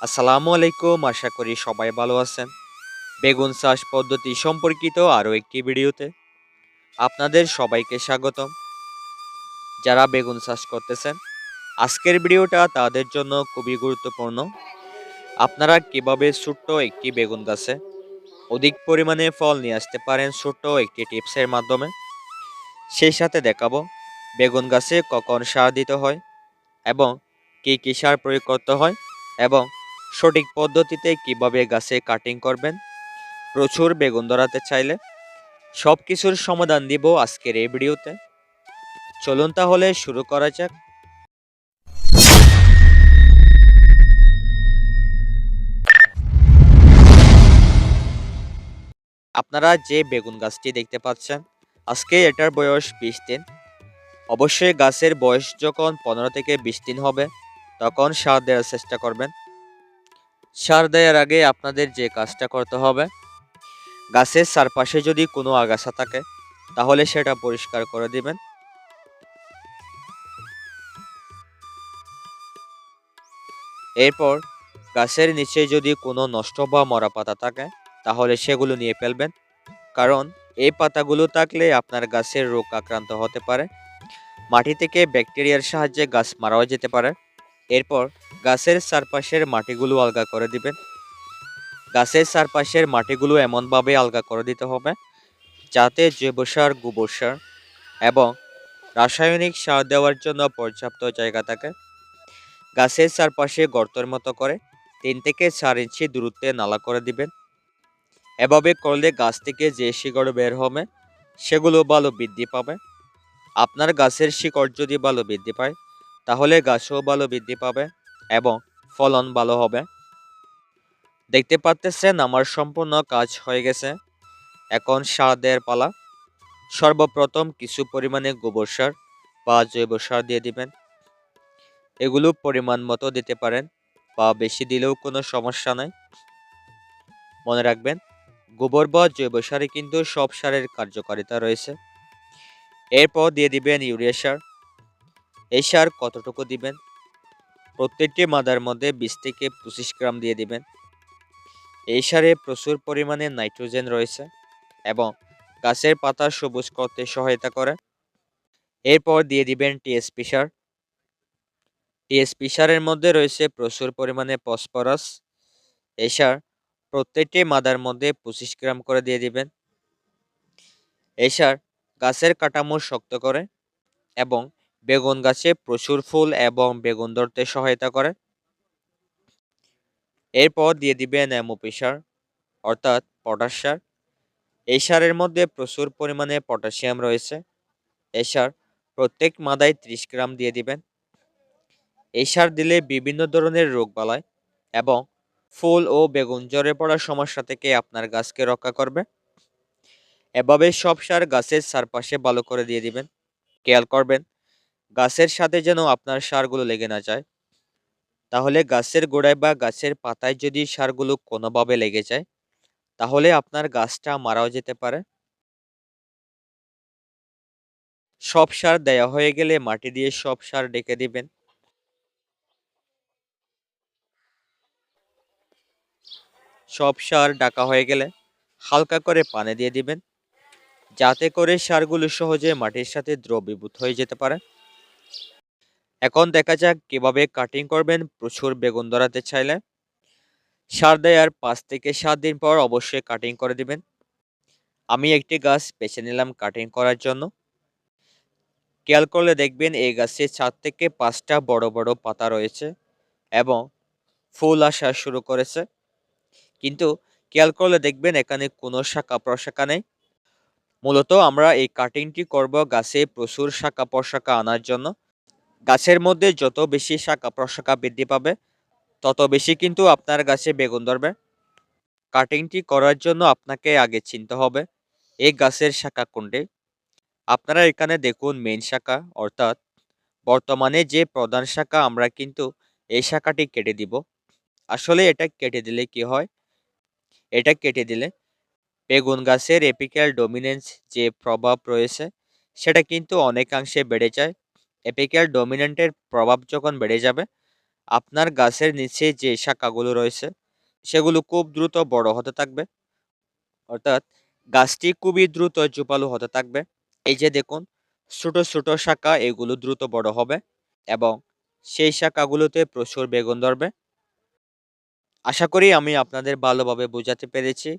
আসসালামু আলাইকুম, আশা করি সবাই ভালো আছেন। বেগুন চাষ পদ্ধতি সম্পর্কিত আরও একটি ভিডিওতে আপনাদের সবাইকে স্বাগতম। যারা বেগুন চাষ করতেছেন, আজকের ভিডিওটা তাদের জন্য খুবই গুরুত্বপূর্ণ। আপনারা কীভাবে ছোট্ট একটি বেগুন গাছে অধিক পরিমাণে ফল নিয়ে আসতে পারেন ছোট্ট একটি টিপসের মাধ্যমে, সেই সাথে দেখাবো বেগুন গাছে কখন সার দিতে হয় এবং কী কী সার প্রয়োগ করতে হয় এবং সঠিক পদ্ধতিতে কীভাবে গাছে কাটিং করবেন? প্রচুর বেগুন ধরাতে চাইলে। সব কিছুর সমাধান দিব আজকের এই ভিডিওতে। চলুন তাহলে শুরু করা যাক। আপনারা যে বেগুন গাছটি দেখতে পাচ্ছেন, আজকে এটার বয়স বিশ দিন। অবশ্যই গাছের বয়স যখন পনেরো থেকে বিশ দিন হবে, তখন সার দেওয়ার চেষ্টা করবেন। সার দেওয়ার আগে আপনাদের যে কাজটা করতে হবে, গাছের চারপাশে যদি কোনো আগাছা থাকে, তাহলে সেটা পরিষ্কার করে দিবেন। এরপর গাছের নিচে যদি কোনো নষ্ট বা মরা পাতা থাকে, তাহলে সেগুলো নিয়ে ফেলবেন। কারণ এই পাতাগুলো থাকলে আপনার গাছের রোগ আক্রান্ত হতে পারে। মাটি থেকে ব্যাকটেরিয়ার সাহায্যে গাছ মারাও যেতে পারে। এরপর গাছের চারপাশের মাটিগুলো আলগা করে দিবেন গাছের চারপাশের মাটিগুলো এমনভাবে আলগা করে দিতে হবে যাতে জৈব সার গোবর সার এবং রাসায়নিক সার দেওয়ার জন্য পর্যাপ্ত জায়গা থাকে। গাছের চারপাশে গর্তের মতো করে তিন থেকে চার ইঞ্চি দূরত্বে নালা করে দিবেন। এভাবে করলে গাছ থেকে যে শিকড় বের হবে সেগুলো ভালো বৃদ্ধি পাবে। আপনার গাছের শিকড় যদি ভালো বৃদ্ধি পায় তাহলে গাছও ভালো বৃদ্ধি পাবে এবং ফলন ভালো হবে। দেখতে পাচ্তেছেন আমার সম্পূর্ণ কাজ হয়ে গেছে। এখন সার দেওয়ার পালা। সর্বপ্রথম কিছু পরিমাণে গোবর সার বা জৈব সার দিয়ে দিবেন। এগুলো পরিমাণ মতো দিতে পারেন বা বেশি দিলেও কোনো সমস্যা নাই। মনে রাখবেন, গোবর বা জৈব সারে কিন্তু সব সারের কার্যকারিতা রয়েছে। এরপর দিয়ে দিবেন ইউরিয়া সার। এই সার কতটুকু দিবেন? প্রত্যেকটি মাদার মধ্যে বিশ থেকে পঁচিশ গ্রাম দিয়ে দিবেন। এই সারে প্রচুর পরিমাণে নাইট্রোজেন রয়েছে এবং গাছের পাতা সবুজ করতে সহায়তা করে। এরপর দিয়ে দিবেন টিএসপি সার। টিএসপি সারের মধ্যে রয়েছে প্রচুর পরিমাণে ফসফরাস। এই সার প্রত্যেকটি মাদার মধ্যে পঁচিশ গ্রাম করে দিয়ে দিবেন। এই সার গাছের কাঠামো শক্ত করে এবং বেগুন গাছে প্রচুর ফুল এবং বেগুন ধরতে সহায়তা করে। এরপর দিয়ে দিবেন এমওপি সার অর্থাৎ পটাশ সার। এই সারের মধ্যে প্রচুর পরিমাণে পটাশিয়াম রয়েছে। এই সার প্রত্যেক মাদায় ত্রিশ গ্রাম দিয়ে দিবেন। এই সার দিলে বিভিন্ন ধরনের রোগ বালায় এবং ফুল ও বেগুন জ্বরে পড়ার সমস্যা থেকে আপনার গাছকে রক্ষা করবে। এভাবে সব সার গাছের চারপাশে ভালো করে দিয়ে দিবেন। খেয়াল করবেন গাছের সাথে যেন আপনার সারগুলো লেগে না যায়। তাহলে গাছের গোড়ায় বা গাছের পাতায় যদি সারগুলো কোনোভাবে লেগে যায়, তাহলে আপনার গাছটা মারাও যেতে পারে। সব সার দেয়া হয়ে গেলে মাটি দিয়ে সব সার ডেকে দিবেন। সব সার ডাকা হয়ে গেলে হালকা করে পানি দিয়ে দিবেন। যাতে করে সারগুলো সহজে মাটির সাথে দ্রবীভূত হয়ে যেতে পারে। এখন দেখা যাক কীভাবে কাটিং করবেন। প্রচুর বেগুন ধরাতে চাইলে। সার দেওয়ার পাঁচ থেকে সাত দিন পর অবশ্যই কাটিং করে দিবেন। আমি একটি গাছ বেছে নিলাম কাটিং করার জন্য। খেয়াল করলে দেখবেন এই গাছে চার থেকে পাঁচটা বড় বড় পাতা রয়েছে এবং ফুল আসা শুরু করেছে। কিন্তু খেয়াল করলে দেখবেন এখানে কোনো শাখা প্রশাখা নেই। মূলত আমরা এই কাটিংটি করব গাছে প্রচুর শাখা প্রশাখা আনার জন্য। গাছের মধ্যে যত বেশি শাখা প্রশাখা বৃদ্ধি পাবে, তত বেশি কিন্তু আপনার গাছে বেগুন ধরবে। কাটিংটি করার জন্য আপনাকে আগে চিনতে হবে, এই গাছের শাখা কোনটি? আপনারা এখানে দেখুন মেন শাখা, অর্থাৎ বর্তমানে যে প্রধান শাখা, আমরা কিন্তু এই শাখাটি কেটে দিব। আসলে এটা কেটে দিলে কি হয়? এটা কেটে দিলে বেগুন গাছের এপিক্যাল ডোমিনেন্স যে প্রভাব রয়েছে, সেটা কিন্তু অনেকাংশে বেড়ে যায়। এপিক্যাল ডোমিনেন্টের প্রভাব যখন বেড়ে যাবে, আপনার গাছের নিচে যে শাখাগুলো রয়েছে, সেগুলো খুব দ্রুত বড় হতে থাকবে। অর্থাৎ গাছটি খুবই দ্রুত জোপালো হতে থাকবে। এই যে দেখুন, ছোট ছোট শাখা এগুলো দ্রুত বড় হবে এবং সেই শাখাগুলোতে প্রচুর বেগুন ধরবে। আশা করি আমি আপনাদের ভালোভাবে বোঝাতে পেরেছি।